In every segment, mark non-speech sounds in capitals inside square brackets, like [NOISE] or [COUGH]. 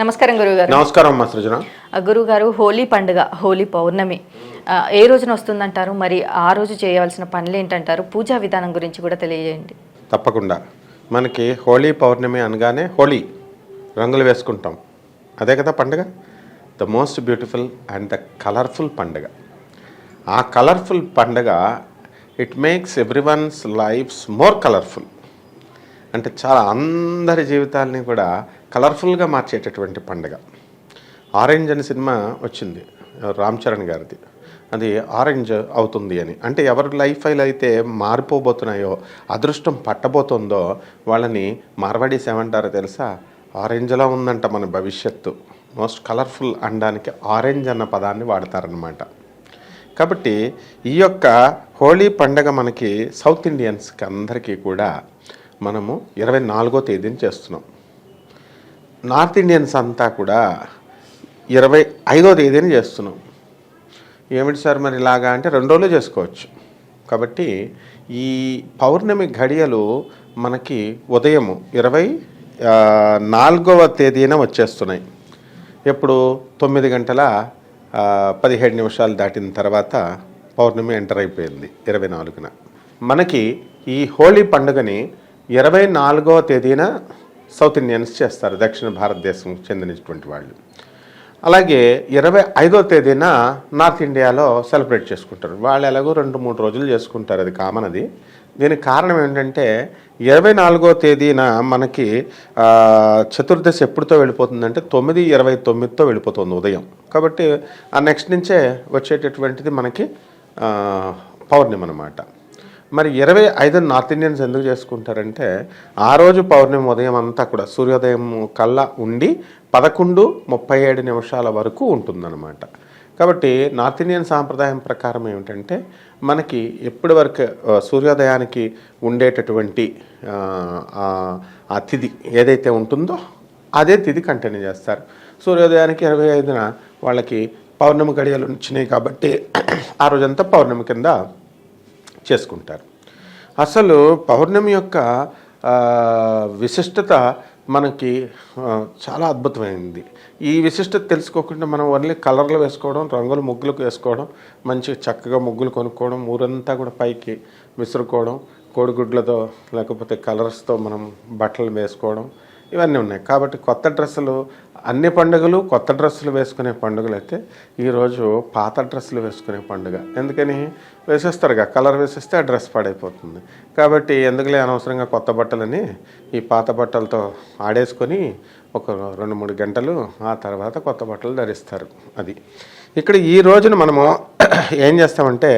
నమస్కారం గురుగారు నమస్కారం అమ్మా సృజన. గురుగారు హోలీ పండుగ హోలీ పౌర్ణమి ఏ రోజున వస్తుందంటారు? మరి ఆ రోజు చేయవలసిన పనులు ఏంటంటారు? పూజా విధానం గురించి కూడా తెలియజేయండి. తప్పకుండా. మనకి హోలీ పౌర్ణమి అనగానే హోలీ రంగులు వేసుకుంటాం. అదే కదా పండుగ? The most beautiful and the colourful పండుగ. ఆ కలర్ఫుల్ పండుగ it makes every one's lifes more colourful అంటే చాలా అందరి జీవితాలని కూడా కలర్ఫుల్గా మార్చేటటువంటి పండుగ. ఆరెంజ్ అనే సినిమా వచ్చింది రామ్ చరణ్ గారిది. అది ఆరెంజ్ అవుతుంది అని. అంటే ఎవరి లైఫ్ స్టైల్ అయితే మారిపోబోతున్నాయో అదృష్టం పట్టబోతుందో వాళ్ళని మార్వాడీస్ ఏమంటారో తెలుసా? ఆరెంజ్లా ఉందంట మన భవిష్యత్తు. మోస్ట్ కలర్ఫుల్ అనడానికి ఆరెంజ్ అన్న పదాన్ని వాడతారనమాట కాబట్టి ఈ యొక్క హోలీ పండగ మనకి సౌత్ ఇండియన్స్కి అందరికీ కూడా మనము ఇరవై నాలుగో తేదీని చేస్తున్నాం. నార్త్ ఇండియన్స్ అంతా కూడా ఇరవై ఐదో తేదీని చేస్తున్నాం. ఏమిటి సార్ మరి ఇలాగా అంటే రెండు రోజులు చేసుకోవచ్చు. కాబట్టి ఈ పౌర్ణమి ఘడియలు మనకి ఉదయము ఇరవై నాలుగవ తేదీన వచ్చేస్తున్నాయి. ఎప్పుడు? తొమ్మిది గంటల పదిహేడు నిమిషాలు దాటిన తర్వాత పౌర్ణమి ఎంటర్ అయిపోయింది ఇరవై నాలుగున. మనకి ఈ హోలీ పండుగని ఇరవై నాలుగవ తేదీన సౌత్ ఇండియన్స్ చేస్తారు. దక్షిణ భారతదేశం చెందినటువంటి వాళ్ళు. అలాగే ఇరవై ఐదో తేదీన నార్త్ ఇండియాలో సెలబ్రేట్ చేసుకుంటారు. వాళ్ళు ఎలాగో రెండు మూడు రోజులు చేసుకుంటారు. అది కామన్ అది. దీనికి కారణం ఏంటంటే ఇరవై నాలుగో తేదీన మనకి చతుర్దశి ఎప్పుడుతో వెళ్ళిపోతుందంటే తొమ్మిది ఇరవై తొమ్మిదితో వెళ్ళిపోతుంది ఉదయం. కాబట్టి ఆ నెక్స్ట్ నుంచే వచ్చేటటువంటిది మనకి పౌర్ణిమ అనమాట మరి ఇరవై ఐదు నార్త్ ఇండియన్స్ ఎందుకు చేసుకుంటారంటే ఆ రోజు పౌర్ణమి ఉదయం అంతా కూడా సూర్యోదయం కల్లా ఉండి పదకొండు ముప్పై ఏడు నిమిషాల వరకు ఉంటుందన్నమాట. కాబట్టి నార్త్ ఇండియన్ సాంప్రదాయం ప్రకారం ఏమిటంటే మనకి ఎప్పటి వరకు సూర్యోదయానికి ఉండేటటువంటి ఆ తిథి ఏదైతే ఉంటుందో అదే తిథి కంటిన్యూ చేస్తారు. సూర్యోదయానికి ఇరవై ఐదున వాళ్ళకి పౌర్ణమి గడియలు వచ్చినాయి కాబట్టి ఆ రోజంతా పౌర్ణమి కింద చేసుకుంటారు. అసలు పౌర్ణమి యొక్క విశిష్టత మనకి చాలా అద్భుతమైంది. ఈ విశిష్టత తెలుసుకోకుండా మనం ఓన్లీ కలర్లు వేసుకోవడం రంగులు ముగ్గులకు వేసుకోవడం మంచి చక్కగా ముగ్గులు కొనుక్కోవడం ఊరంతా కూడా పైకి విసురుకోవడం కోడిగుడ్లతో లేకపోతే కలర్స్తో మనం బట్టలు వేసుకోవడం ఇవన్నీ ఉన్నాయి. కాబట్టి కొత్త డ్రెస్సులు అన్ని పండుగలు కొత్త డ్రెస్సులు వేసుకునే పండుగలు అయితే ఈరోజు పాత డ్రెస్సులు వేసుకునే పండుగ. ఎందుకని? వేసేస్తారుగా కలర్ వేసేస్తే ఆ డ్రెస్ పాడైపోతుంది. కాబట్టి ఎందుకులే అనవసరంగా కొత్త బట్టలని ఈ పాత బట్టలతో ఆడేసుకొని ఒక రెండు మూడు గంటలు ఆ తర్వాత కొత్త బట్టలు ధరిస్తారు అది. ఇక్కడ ఈ రోజున మనము [CLEARS THROAT] ఏం చేస్తామంటే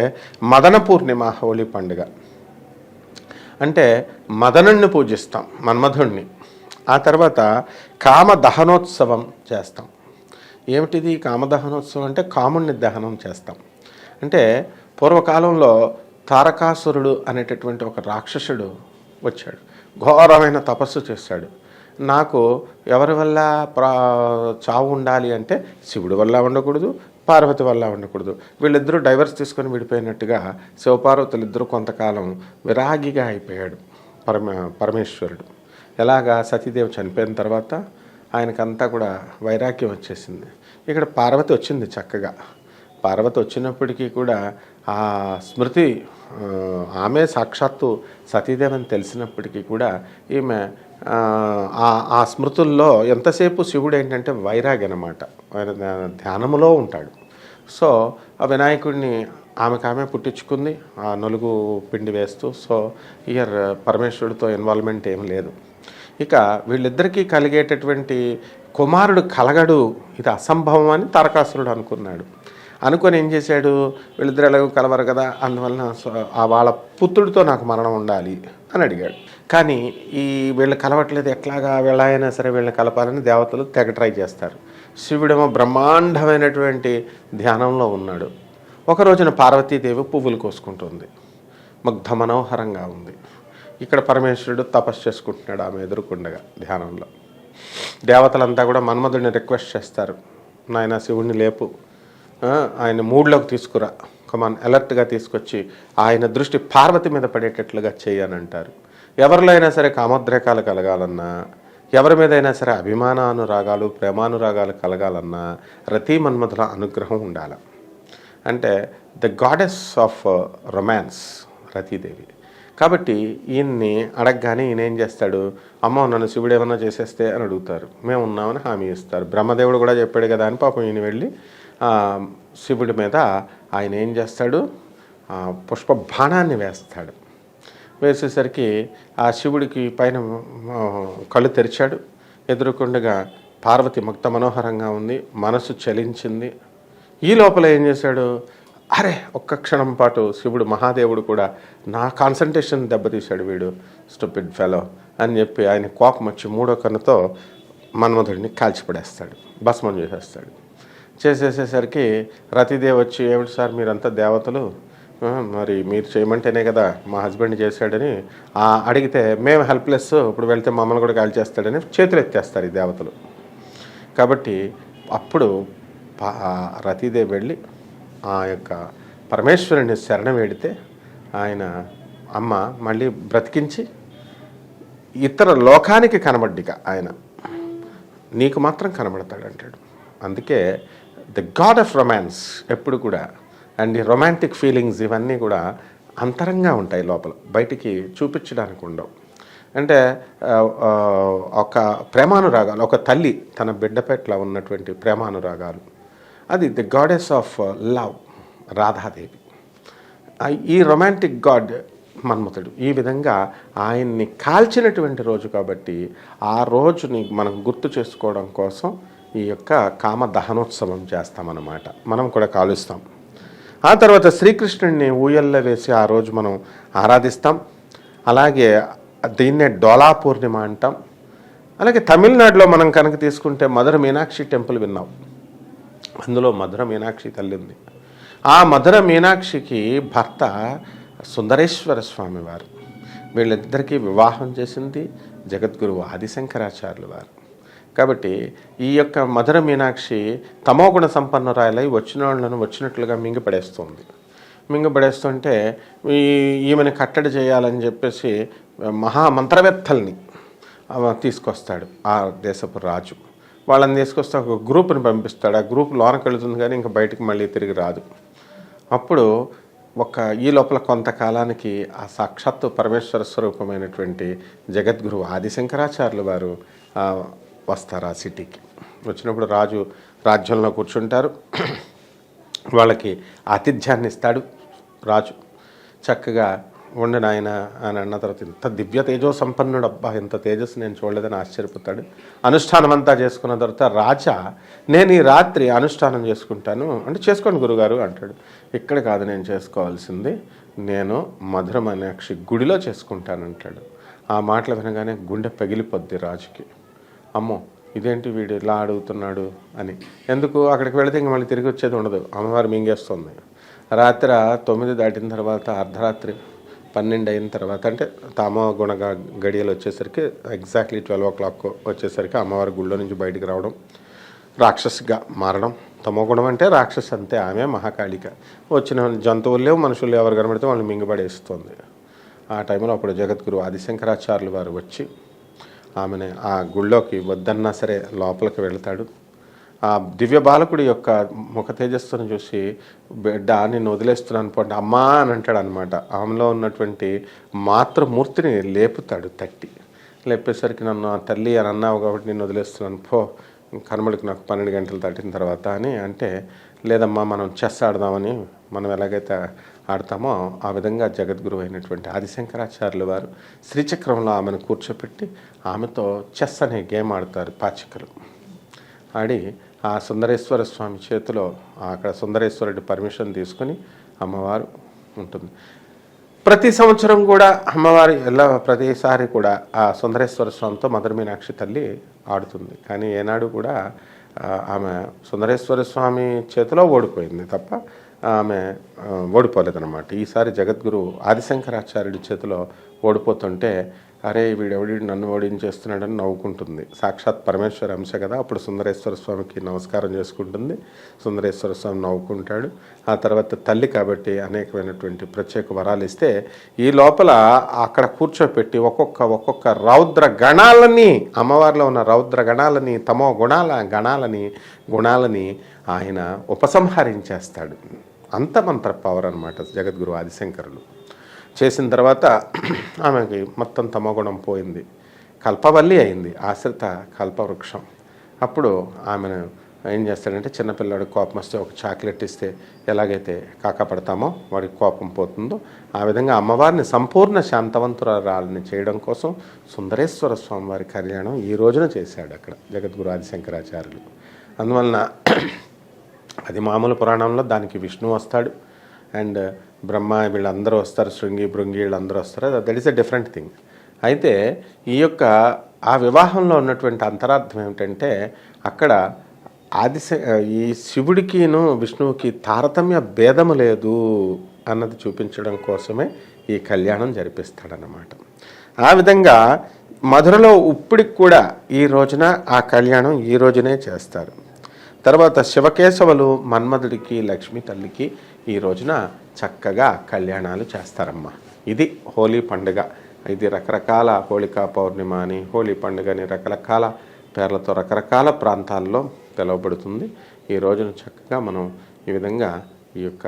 మదన పూర్ణిమ హోలీ పండుగ. అంటే మదనుణ్ణి పూజిస్తాం మన్మధుణ్ణి. ఆ తర్వాత కామ దహనోత్సవం చేస్తాం. ఏమిటిది కామదహనోత్సవం అంటే కాముణ్ణి దహనం చేస్తాం. అంటే పూర్వకాలంలో తారకాసురుడు అనేటటువంటి ఒక రాక్షసుడు వచ్చాడు. ఘోరమైన తపస్సు చేశాడు. నాకు ఎవరి వల్ల ప్రా చావు ఉండాలి అంటే శివుడి వల్ల ఉండకూడదు పార్వతి వల్ల ఉండకూడదు. వీళ్ళిద్దరూ డైవర్స్ తీసుకొని విడిపోయినట్టుగా శివపార్వతులు ఇద్దరు కొంతకాలం విరాగిగా అయిపోయాడు పరమ పరమేశ్వరుడు. ఎలాగా సతీదేవి చనిపోయిన తర్వాత ఆయనకంతా కూడా వైరాగ్యం వచ్చేసింది. ఇక్కడ పార్వతి వచ్చింది చక్కగా. పార్వతి వచ్చినప్పటికీ కూడా ఆ స్మృతి ఆమె సాక్షాత్తు సతీదేవి అని తెలిసినప్పటికీ కూడా ఈమె ఆ, స్మృతుల్లో ఎంతసేపు శివుడు ఏంటంటే వైరాగ్ అనమాట ఆయన ధ్యానములో ఉంటాడు. సో ఆ వినాయకుడిని ఆమెకు ఆమె పుట్టించుకుంది. ఆ నలుగు పిండి వేస్తూ సో ఇయర్ పరమేశ్వరుడితో ఇన్వాల్వ్మెంట్ ఏం లేదు. ఇక వీళ్ళిద్దరికీ కలిగేటటువంటి కుమారుడు కలగడు ఇది అసంభవం అని తారకాసురుడు అనుకున్నాడు. అనుకొని ఏం చేశాడు? వీళ్ళిద్దరు ఎలాగో కలవరు కదా అందువలన సో- వాళ్ళ పుత్రుడితో నాకు మరణం ఉండాలి అని అడిగాడు. కానీ ఈ వీళ్ళు కలవట్లేదు ఎట్లాగా వీళ్ళైనా సరే వీళ్ళని కలపాలని దేవతలు తెగ ట్రై చేస్తారు. శివుడేమో బ్రహ్మాండమైనటువంటి ధ్యానంలో ఉన్నాడు. ఒక రోజున పార్వతీదేవి పువ్వులు కోసుకుంటుంది. ముగ్ధ మనోహరంగా ఉంది. ఇక్కడ పరమేశ్వరుడు తపస్సు చేసుకుంటున్నాడు ఆమె ఎదురుకుండగా ధ్యానంలో. దేవతలంతా కూడా మన్మధుడిని రిక్వెస్ట్ చేస్తారు. నాయన శివుణ్ణి లేపు. ఆయన మూడ్లోకి తీసుకురా. కమాన్ అలర్ట్గా తీసుకొచ్చి ఆయన దృష్టి పార్వతి మీద పడేటట్లుగా చేయనంటారు. ఎవరిలో అయినా సరే కామోద్రేకాలు కలగాలన్నా ఎవరి మీదైనా సరే అభిమానానురాగాలు ప్రేమానురాగాలు కలగాలన్నా రతీ మన్మధుల అనుగ్రహం ఉండాలి. అంటే the goddess of romance Ratidevi. కాబట్టి ఈయన్ని అడగగానే ఈయన ఏం చేస్తాడు? అమ్మ నన్ను శివుడు ఏమన్నా చేసేస్తే అని అడుగుతారు. మేము ఉన్నామని హామీ ఇస్తారు. బ్రహ్మదేవుడు కూడా చెప్పాడు కదా అని పాపం ఈయన వెళ్ళి శివుడి మీద ఆయన ఏం చేస్తాడు? పుష్ప బాణాన్ని వేస్తాడు. వేసేసరికి ఆ శివుడికి పైన కళ్ళు తెరిచాడు. ఎదురుకుండగా పార్వతి ముక్త మనోహరంగా ఉంది మనసు చలించింది. ఈ లోపల ఏం చేశాడు? అరే ఒక్క క్షణం పాటు శివుడు మహాదేవుడు కూడా నా కాన్సన్ట్రేషన్ దెబ్బతీశాడు వీడు స్టూపిడ్ ఫెలో అని చెప్పి ఆయన కోపం వచ్చి మూడో కన్నుతో మన్మధుడిని కాల్చిపడేస్తాడు భస్మం చేసేస్తాడు. చేసేసేసరికి రతిదేవ్ వచ్చి ఏమిటి సార్ మీరంతా దేవతలు? మరి మీరు చేయమంటేనే కదా మా హస్బెండ్ చేశాడని అడిగితే మేము హెల్ప్లెస్ ఇప్పుడు వెళ్తే మమ్మల్ని కూడా కాల్ చేస్తాడని చేతులు ఎత్తేస్తారు ఈ దేవతలు. కాబట్టి అప్పుడు రతీదేవి వెళ్ళి ఆ యొక్క పరమేశ్వరుని శరణం వేడితే ఆయన అమ్మ మళ్ళీ బ్రతికించి ఇతర లోకానికి కనబడ్డిక ఆయన. నీకు మాత్రం కనబడతాడు అంటాడు అందుకే ద గాడ్ ఆఫ్ రొమాన్స్ ఎప్పుడు కూడా అండ్ ఈ రొమాంటిక్ ఫీలింగ్స్ ఇవన్నీ కూడా అంతరంగా ఉంటాయి లోపల బయటికి చూపించడానికి ఉండవు. అంటే ఒక ప్రేమానురాగాలు ఒక తల్లి తన బిడ్డ పట్ల ఉన్నటువంటి ప్రేమానురాగాలు అది the goddess of love Radhadevi. ఈ రొమాంటిక్ గాడ్ మన్మథుడు ఈ విధంగా ఆయన్ని కాల్చినటువంటి రోజు కాబట్టి ఆ రోజుని మనం గుర్తు చేసుకోవడం కోసం ఈ యొక్క కామ దహనోత్సవం చేస్తామన్నమాట. మనం కూడా కాలుస్తాం. ఆ తర్వాత శ్రీకృష్ణుడిని ఊయల్లో వేసి ఆ రోజు మనం ఆరాధిస్తాం. అలాగే దీన్నే డోలా పూర్ణిమ అంటాం. అలాగే తమిళనాడులో మనం కనుక తీసుకుంటే మధుర మీనాక్షి టెంపుల్ విన్నాం. అందులో మధుర మీనాక్షి తల్లి ఉంది. ఆ మధుర మీనాక్షికి భర్త సుందరేశ్వర స్వామి వారు. వీళ్ళిద్దరికీ వివాహం చేసింది జగద్గురువు ఆదిశంకరాచార్యులు వారు. కాబట్టి ఈ యొక్క మధుర మీనాక్షి తమోగుణ సంపన్నురాయలై వచ్చిన వాళ్ళను వచ్చినట్లుగా మింగిపడేస్తుంది. మింగబడేస్తుంటే ఈ ఈమెను కట్టడి చేయాలని చెప్పేసి మహామంత్రవేత్తల్ని తీసుకొస్తాడు. ఆ దేశపు రాజు. వాళ్ళని తీసుకొస్తే ఒక గ్రూప్ని పంపిస్తాడు. ఆ గ్రూప్ లోనకి వెళుతుంది కానీ ఇంకా బయటకు మళ్ళీ తిరిగి రాదు. అప్పుడు ఒక ఈ లోపల కొంతకాలానికి ఆ సాక్షాత్తు పరమేశ్వర స్వరూపమైనటువంటి జగద్గురు ఆదిశంకరాచార్యులు వారు వస్తారు ఆ సిటీకి. వచ్చినప్పుడు రాజు రాజ్యంలో కూర్చుంటారు. వాళ్ళకి ఆతిథ్యాన్ని ఇస్తాడు రాజు. చక్కగా ఉండు ఆయన అని అన్న తర్వాత ఇంత దివ్య తేజో సంపన్నుడు అబ్బా ఇంత తేజస్సు నేను చూడలేదని ఆశ్చర్యపోతాడు. అనుష్ఠానం అంతా చేసుకున్న తర్వాత రాజా నేను ఈ రాత్రి అనుష్ఠానం చేసుకుంటాను. అంటే చేసుకోండి గురుగారు అంటాడు. ఇక్కడ కాదు నేను చేసుకోవాల్సింది నేను మధుర మీనాక్షి గుడిలో చేసుకుంటాను అంటాడు. ఆ మాటలు వినగానే గుండె పగిలిపోద్ది రాజుకి. అమ్మో ఇదేంటి వీడు ఇలా అడుగుతున్నాడు అని. ఎందుకు? అక్కడికి వెళితే ఇంక మళ్ళీ తిరిగి వచ్చేది ఉండదు. అమ్మవారు మింగేస్తుంది. రాత్రి తొమ్మిది దాటిన తర్వాత అర్ధరాత్రి పన్నెండు అయిన తర్వాత అంటే తామో గుణ గడియలు వచ్చేసరికి ఎగ్జాక్ట్లీ ట్వెల్వ్ ఓ క్లాక్ వచ్చేసరికి అమ్మవారి గుళ్ళో నుంచి బయటికి రావడం రాక్షసిగా మారడం. తమో గుణం అంటే రాక్షసి అంతే ఆమె మహాకాళిక. వచ్చిన జంతువులు లేవు మనుషులు ఎవరు కనబడితే వాళ్ళు మింగబడేస్తుంది. ఆ టైంలో అప్పుడు జగద్గురు ఆదిశంకరాచార్యులు వారు వచ్చి ఆమెను ఆ గుళ్ళోకి వద్దన్నా సరే లోపలికి వెళ్తాడు. ఆ దివ్య బాలకుడి యొక్క ముఖ తేజస్సును చూసి బిడ్డ నిన్ను వదిలేస్తున్నాను పోండి అమ్మా అని అంటాడు అనమాట ఆమెలో ఉన్నటువంటి మాతృమూర్తిని లేపుతాడు తట్టి. లేపేసరికి నన్ను ఆ తల్లి అని అన్నావు కాబట్టి నేను వదిలేస్తున్నాను పో. కనుమడికి నాకు పన్నెండు గంటలు దాటిన తర్వాత అని అంటే లేదమ్మా మనం చెస్ ఆడదామని మనం ఎలాగైతే ఆడతామో ఆ విధంగా జగద్గురు అయినటువంటి ఆదిశంకరాచార్యుల వారు శ్రీచక్రంలో ఆమెను కూర్చోపెట్టి ఆమెతో చెస్ అనే గేమ్ ఆడతారు పాచికలు. ఆడి ఆ సుందరేశ్వర స్వామి చేతిలో అక్కడ సుందరేశ్వరుడి పర్మిషన్ తీసుకొని అమ్మవారు ఉంటుంది. ప్రతి సంవత్సరం కూడా అమ్మవారి ఎలా ప్రతిసారి కూడా ఆ సుందరేశ్వర స్వామితో మధుర మీనాక్షి తల్లి ఆడుతుంది. కానీ ఏనాడు కూడా ఆమె సుందరేశ్వర స్వామి చేతిలో ఓడిపోయింది తప్ప ఆమె ఓడిపోలేదన్నమాట. ఈసారి జగద్గురు ఆదిశంకరాచార్యుడి చేతిలో ఓడిపోతుంటే అరే వీడెవడి నన్ను ఓడించేస్తున్నాడని నవ్వుకుంటుంది. సాక్షాత్ పరమేశ్వర అంశ కదా అప్పుడు సుందరేశ్వర స్వామికి నమస్కారం చేసుకుంటుంది. సుందరేశ్వర స్వామి నవ్వుకుంటాడు. ఆ తర్వాత తల్లి కాబట్టి అనేకమైనటువంటి ప్రత్యేక వరాలు ఇస్తే ఈ లోపల అక్కడ కూర్చోపెట్టి ఒక్కొక్క ఒక్కొక్క రౌద్ర గణాలని అమ్మవారిలో ఉన్న రౌద్ర గణాలని తమో గుణాల గణాలని గుణాలని ఆయన ఉపసంహరించేస్తాడు. అంత మంత్ర పవర్ అనమాట జగద్గురు ఆదిశంకరులు. చేసిన తర్వాత [CLEARS THROAT] ఆమెకి మొత్తం తమగుణం పోయింది. కల్పవల్లి అయింది ఆశ్రిత కల్పవృక్షం. అప్పుడు ఆమెను ఏం చేస్తాడంటే చిన్నపిల్లాడు కోపం వస్తే ఒక చాక్లెట్ ఇస్తే ఎలాగైతే కాకపడతామో వాడికి కోపం పోతుందో ఆ విధంగా అమ్మవారిని సంపూర్ణ శాంతవంతురాలని చేయడం కోసం సుందరేశ్వర స్వామి వారి కళ్యాణం ఈ రోజున చేశాడు అక్కడ జగద్గురు ఆదిశంకరాచార్యులు. అందువలన అది మామూలు పురాణంలో దానికి విష్ణు వస్తాడు. అండ్ బ్రహ్మ వీళ్ళందరూ వస్తారు శృంగి భృంగి వీళ్ళందరూ వస్తారు. That is a different thing. అయితే ఈ యొక్క ఆ వివాహంలో ఉన్నటువంటి అంతరార్థం ఏమిటంటే అక్కడ ఆది ఈ శివుడికిను విష్ణువుకి తారతమ్య భేదము లేదు అన్నది చూపించడం కోసమే ఈ కళ్యాణం జరిపిస్తాడనమాట ఆ విధంగా మధురలో ఉప్పుడికి కూడా ఈ రోజున ఆ కళ్యాణం ఈ రోజునే చేస్తారు. తర్వాత శివకేశవులు మన్మధుడికి లక్ష్మి తల్లికి ఈ రోజున చక్కగా కళ్యాణాలు చేస్తారమ్మ. ఇది హోలీ పండుగ. ఇది రకరకాల హోళికా పౌర్ణిమ అని హోలీ పండుగ అని రకరకాల పేర్లతో రకరకాల ప్రాంతాల్లో పిలువబడుతుంది. ఈ రోజున చక్కగా మనం ఈ విధంగా ఈ యొక్క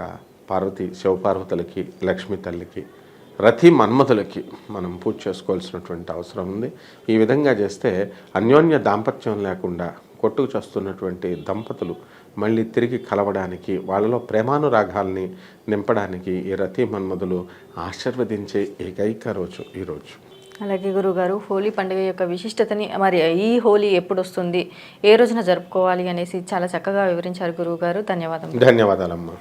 పార్వతి శివపార్వతులకి లక్ష్మి తల్లికి రతి మన్మధులకి మనం పూజ చేసుకోవాల్సినటువంటి అవసరం ఉంది. ఈ విధంగా చేస్తే అన్యోన్య దాంపత్యం లేకుండా కొట్టుకు చస్తున్నటువంటి దంపతులు మళ్ళీ తిరిగి కలవడానికి వాళ్ళలో ప్రేమానురాగాల్ని నింపడానికి ఈ రతి మన్మధులు ఆశీర్వదించే ఏకైక రోజు ఈరోజు అలాగే గురుగారు హోలీ పండుగ యొక్క విశిష్టతని మరి ఈ హోలీ ఎప్పుడు వస్తుంది ఏ రోజున జరుపుకోవాలి అనేసి చాలా చక్కగా వివరించారు గురువుగారు ధన్యవాదం ధన్యవాదాలమ్మా.